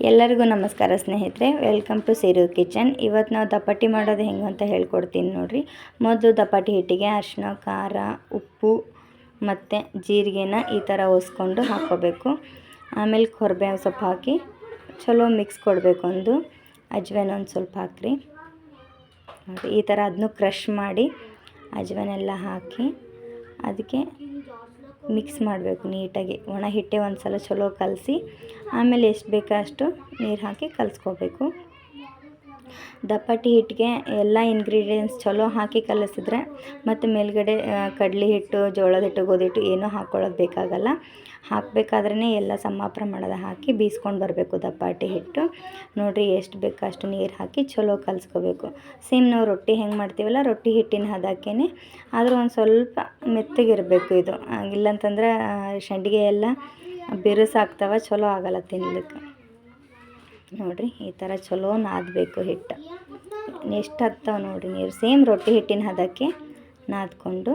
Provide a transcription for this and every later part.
ಎಲ್ಲರಿಗೂ ನಮಸ್ಕಾರ ಸ್ನೇಹಿತರೆ ವೆಲ್ಕಮ್ ಟು ಸೇರು ಕಿಚನ್ ಇವತ್ತು ನಾವು ದಪಾಟಿ ಮಾಡೋದು ಹೆಂಗೆ ಅಂತ ಹೇಳ್ಕೊಡ್ತೀನಿ ನೋಡಿರಿ. ಮೊದಲು ದಪಾಟಿ ಹಿಟ್ಟಿಗೆ ಅರಿಶಿನ ಖಾರ, ಉಪ್ಪು ಮತ್ತು ಜೀರಿಗೆನ ಈ ಥರ ಒಸ್ಕೊಂಡು ಹಾಕ್ಕೋಬೇಕು. ಆಮೇಲೆ ಕೊರ್ಬೇವು ಸೊಪ್ಪು ಹಾಕಿ ಚಲೋ ಮಿಕ್ಸ್ ಕೊಡಬೇಕು ಒಂದು. ಅಜ್ವಾನ ಒಂದು ಸ್ವಲ್ಪ ಹಾಕ್ರಿ. ಈ ಥರ ಅದನ್ನು ಕ್ರಷ್ ಮಾಡಿ ಅಜ್ವೇನೆಲ್ಲ ಹಾಕಿ ಅದಕ್ಕೆ ಮಿಕ್ಸ್ ಮಾಡಬೇಕು ನೀಟಾಗಿ. ಒಣ ಹಿಟ್ಟೆ ಒಂದು ಸಲ ಚಲೋ ಕಲಸಿ, ಆಮೇಲೆ ಎಷ್ಟು ಬೇಕೋ ಅಷ್ಟು ನೀರು ಹಾಕಿ ಕಲಿಸ್ಕೋಬೇಕು. ದಪ್ಪಟ್ಟಿ ಹಿಟ್ಟಿಗೆ ಎಲ್ಲ ಇಂಗ್ರೀಡಿಯೆಂಟ್ಸ್ ಚಲೋ ಹಾಕಿ ಕಲಸಿದ್ರೆ ಮತ್ತು ಮೇಲುಗಡೆ ಕಡಲೆ ಹಿಟ್ಟು, ಜೋಳದ ಹಿಟ್ಟು, ಗೋಧಿ ಹಿಟ್ಟು ಏನೂ ಹಾಕ್ಕೊಳ್ಳೋದು ಬೇಕಾಗಲ್ಲ. ಹಾಕಬೇಕಾದ್ರೇ ಎಲ್ಲ ಸಮ ಪ್ರಮಾಣದ ಹಾಕಿ ಬೀಸ್ಕೊಂಡು ಬರಬೇಕು ದಪ್ಪಾಟಿ ಹಿಟ್ಟು. ನೋಡಿರಿ ಎಷ್ಟು ಬೇಕೋ ಅಷ್ಟು ನೀರು ಹಾಕಿ ಚಲೋ ಕಲಸ್ಕೋಬೇಕು. ಸೇಮ್ ನಾವು ರೊಟ್ಟಿ ಹೆಂಗೆ ಮಾಡ್ತೀವಲ್ಲ, ರೊಟ್ಟಿ ಹಿಟ್ಟಿನ ಹದಕ್ಕೇ ಆದರೂ ಒಂದು ಸ್ವಲ್ಪ ಮೆತ್ತಗಿರಬೇಕು ಇದು. ಇಲ್ಲಂತಂದ್ರೆ ಸಂಡಿಗೆ ಎಲ್ಲ ಬಿರುಸಾಗ್ತವೆ, ಚಲೋ ಆಗಲ್ಲ ತಿನ್ಲಿಕ್ಕೆ. ನೋಡಿರಿ, ಈ ಥರ ಚಲೋ ನಾದಬೇಕು ಹಿಟ್ಟು. ಎಷ್ಟು ಹತ್ತವ ನೋಡಿರಿ ನೀರು ಸೇಮ್ ರೊಟ್ಟಿ ಹಿಟ್ಟಿನ ಹದಕ್ಕೆ ನಾದ್ಕೊಂಡು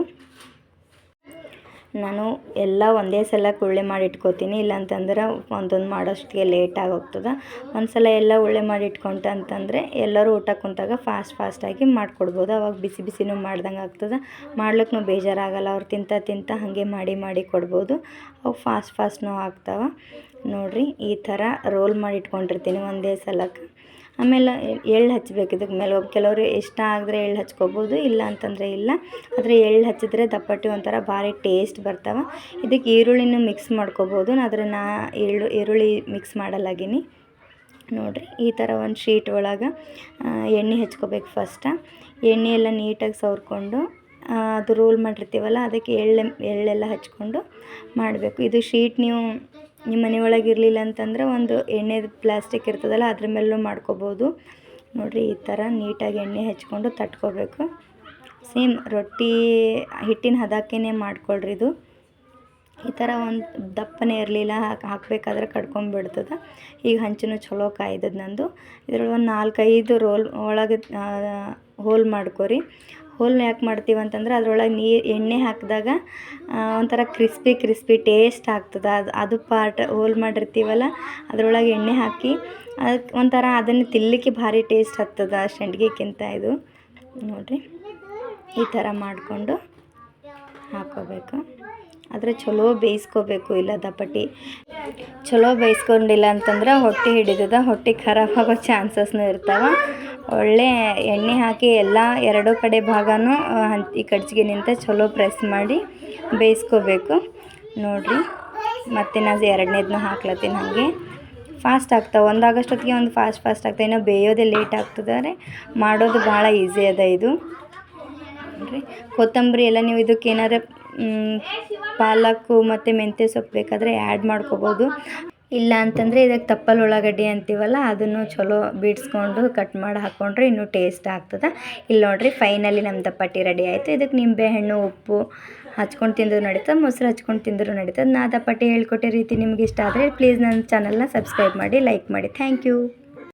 ನಾನು ಎಲ್ಲ ಒಂದೇ ಸಲ ಉಳ್ಳೆ ಮಾಡಿ ಇಟ್ಕೋತೀನಿ, ಇಲ್ಲಾಂತಂದ್ರೆ ಒಂದೊಂದು ಮಾಡೋಷ್ಟಿಗೆ ಲೇಟ್ ಆಗೋಗ್ತದೆ. ಒಂದು ಸಲ ಎಲ್ಲ ಉಳ್ಳೆ ಮಾಡಿ ಇಟ್ಕೊಂತ ಅಂತಂದರೆ ಎಲ್ಲರೂ ಊಟ ಕುಂತಾಗ ಫಾಸ್ಟ್ ಫಾಸ್ಟಾಗಿ ಮಾಡಿಕೊಡ್ಬೋದು. ಅವಾಗ ಬಿಸಿ ಬಿಸಿನೂ ಮಾಡ್ದಂಗೆ ಆಗ್ತದೆ. ಮಾಡ್ಲಿಕ್ಕೂ ಬೇಜಾರಾಗಲ್ಲ. ಅವ್ರು ತಿಂತ ತಿಂತ ಹಾಗೆ ಮಾಡಿ ಮಾಡಿ ಕೊಡ್ಬೋದು. ಅವು ಫಾಸ್ಟ್ ಫಾಸ್ಟ್ನೂ ಆಗ್ತಾವೆ. ನೋಡಿರಿ, ಈ ಥರ ರೋಲ್ ಮಾಡಿ ಇಟ್ಕೊಂಡಿರ್ತೀನಿ ಒಂದೇ ಸಲಕ್ಕೆ. ಆಮೇಲೆ ಎಳ್ಳು ಹಚ್ಬೇಕು. ಇದಕ್ಕೆ ಮೇಲೆ ಕೆಲವರು ಇಷ್ಟ ಆದರೆ ಎಳ್ಳು ಹಚ್ಕೋಬೋದು, ಇಲ್ಲ ಅಂತಂದರೆ ಇಲ್ಲ. ಆದರೆ ಎಳ್ಳು ಹಚ್ಚಿದ್ರೆ ದಪ್ಪಟ್ಟಿ ಒಂಥರ ಭಾರಿ ಟೇಸ್ಟ್ ಬರ್ತಾವೆ. ಇದಕ್ಕೆ ಈರುಳ್ಳಿನೂ ಮಿಕ್ಸ್ ಮಾಡ್ಕೋಬೋದು. ಆದರೆ ನಾ ಎಳ್ಳು, ಈರುಳ್ಳಿ ಮಿಕ್ಸ್ ಮಾಡಲಾಗೀನಿ. ನೋಡಿರಿ, ಈ ಥರ ಒಂದು ಶೀಟ್ ಒಳಗೆ ಎಣ್ಣೆ ಹಚ್ಕೋಬೇಕು ಫಸ್ಟ ಎಣ್ಣೆ ಎಲ್ಲ ನೀಟಾಗಿ ಸವರ್ಕೊಂಡು ಅದು ರೋಲ್ ಮಾಡಿರ್ತೀವಲ್ಲ, ಅದಕ್ಕೆ ಎಳ್ಳೆ, ಎಳ್ಳೆಲ್ಲ ಹಚ್ಕೊಂಡು ಮಾಡಬೇಕು. ಇದು ಶೀಟ್ ನೀವು ನಿಮ್ಮ ಮನೆ ಒಳಗೆ ಇರಲಿಲ್ಲ ಅಂತಂದ್ರೆ ಒಂದು ಎಣ್ಣೆದು ಪ್ಲಾಸ್ಟಿಕ್ ಇರ್ತದಲ್ಲ, ಅದ್ರ ಮೇಲೂ ಮಾಡ್ಕೋಬೋದು. ನೋಡಿರಿ, ಈ ಥರ ನೀಟಾಗಿ ಎಣ್ಣೆ ಹಚ್ಕೊಂಡು ತಟ್ಕೋಬೇಕು. ಸೇಮ್ ರೊಟ್ಟಿ ಹಿಟ್ಟಿನ ಹದಕ್ಕೇ ಮಾಡ್ಕೊಳ್ರಿ ಇದು. ಈ ಥರ ಒಂದು ದಪ್ಪನೇ ಇರಲಿಲ್ಲ, ಹಾಕಿ ಹಾಕಬೇಕಾದ್ರೆ ಕಡ್ಕೊಂಬಿಡ್ತದೆ. ಈಗ ಹಂಚಿನ ಚಲೋ ಕಾಯ್ದದ ನಂದು. ಇದ್ರೊಳಗೆ ಒಂದು ನಾಲ್ಕೈದು ರೋಲ್ ಒಳಗೆ ಹೋಲ್ ಮಾಡ್ಕೊರಿ. ಹೋಲ್ ಯಾಕೆ ಮಾಡ್ತೀವಿ ಅಂತಂದ್ರೆ ಅದ್ರೊಳಗೆ ನೀರು ಎಣ್ಣೆ ಹಾಕಿದಾಗ ಒಂಥರ ಕ್ರಿಸ್ಪಿ ಕ್ರಿಸ್ಪಿ ಟೇಸ್ಟ್ ಆಗ್ತದೆ. ಅದು ಅದು ಪಾರ್ಟ್ ಹೋಲ್ ಮಾಡಿರ್ತೀವಲ್ಲ, ಅದ್ರೊಳಗೆ ಎಣ್ಣೆ ಹಾಕಿ ಅದಕ್ಕೆ ಒಂಥರ ಅದನ್ನು ತಿನ್ನಲಿಕ್ಕೆ ಭಾರಿ ಟೇಸ್ಟ್ ಹತ್ತದ ಸಂಡ್ಗಿಕ್ಕಿಂತ ಇದು. ನೋಡಿರಿ, ಈ ಥರ ಮಾಡಿಕೊಂಡು ಹಾಕೋಬೇಕು. ಆದರೆ ಚಲೋ ಬೇಯಿಸ್ಕೋಬೇಕು ಇಲ್ಲ ದಪಟಿ ಚಲೋ ಬೇಯಿಸ್ಕೊಂಡಿಲ್ಲ ಅಂತಂದ್ರೆ ಹೊಟ್ಟೆ ಹಿಡಿದದ ಹೊಟ್ಟೆ ಖರಾಬ್ ಆಗೋ ಚಾನ್ಸಸ್ನು ಇರ್ತಾವೆ. ಒಳ್ಳೆ ಎಣ್ಣೆ ಹಾಕಿ ಎಲ್ಲ ಎರಡೂ ಕಡೆ ಭಾಗನೂ ಈ ಕಡ್ಚಿಗೆ ನಿಂತ ಚಲೋ ಪ್ರೆಸ್ ಮಾಡಿ ಬೇಯಿಸ್ಕೋಬೇಕು. ನೋಡಿರಿ, ಮತ್ತೆ ನಾನು ಎರಡನೇದನ್ನೂ ಹಾಕ್ಲತ್ತೀನಿ ಹಾಗೆ. ಫಾಸ್ಟ್ ಆಗ್ತಾವೆ, ಒಂದು ಆಗಷ್ಟೊತ್ತಿಗೆ ಒಂದು ಫಾಸ್ಟ್ ಫಾಸ್ಟ್ ಆಗ್ತಾವೆ. ಇನ್ನೂ ಬೇಯೋದೇ ಲೇಟ್ ಆಗ್ತದೆ ಮಾಡೋದು ಭಾಳ ಈಸಿ ಅದ ಇದು. ನೋಡಿರಿ, ಕೊತ್ತಂಬರಿ ಎಲ್ಲ ನೀವು ಇದಕ್ಕೆ ಏನಾರ ಪಾಲಕ್ಕು ಮತ್ತು ಮೆಂತ್ಯ ಸೊಪ್ಪು ಬೇಕಾದರೆ ಆ್ಯಡ್ ಮಾಡ್ಕೋಬೋದು. ಇಲ್ಲ ಅಂತಂದರೆ ಇದಕ್ಕೆ ತಪ್ಪಲು ಉಳ್ಳಾಗಡ್ಡಿ ಅಂತೀವಲ್ಲ, ಅದನ್ನು ಚಲೋ ಬಿಡಿಸ್ಕೊಂಡು ಕಟ್ ಮಾಡಿ ಹಾಕ್ಕೊಂಡ್ರೆ ಇನ್ನೂ ಟೇಸ್ಟ್ ಆಗ್ತದೆ. ಇಲ್ಲಿ ನೋಡಿರಿ ಫೈನಲಿ ನಮ್ಮ ದಪ್ಪಟ್ಟಿ ರೆಡಿ ಆಯಿತು. ಇದಕ್ಕೆ ನಿಂಬೆಹಣ್ಣು ಉಪ್ಪು ಹಚ್ಕೊಂಡು ತಿಂದರೂ ನಡೀತದೆ, ಮೊಸರು ಹಚ್ಕೊಂಡು ತಿಂದರೂ ನಡೀತದೆ. ನಾ ದಪ್ಪಟ್ಟಿ ಹೇಳ್ಕೊಟ್ಟೆ ರೀತಿ ನಿಮ್ಗೆ ಇಷ್ಟ ಆದರೆ ಪ್ಲೀಸ್ ನನ್ನ ಚಾನಲ್ನ ಸಬ್ಸ್ಕ್ರೈಬ್ ಮಾಡಿ ಲೈಕ್ ಮಾಡಿ. Thank you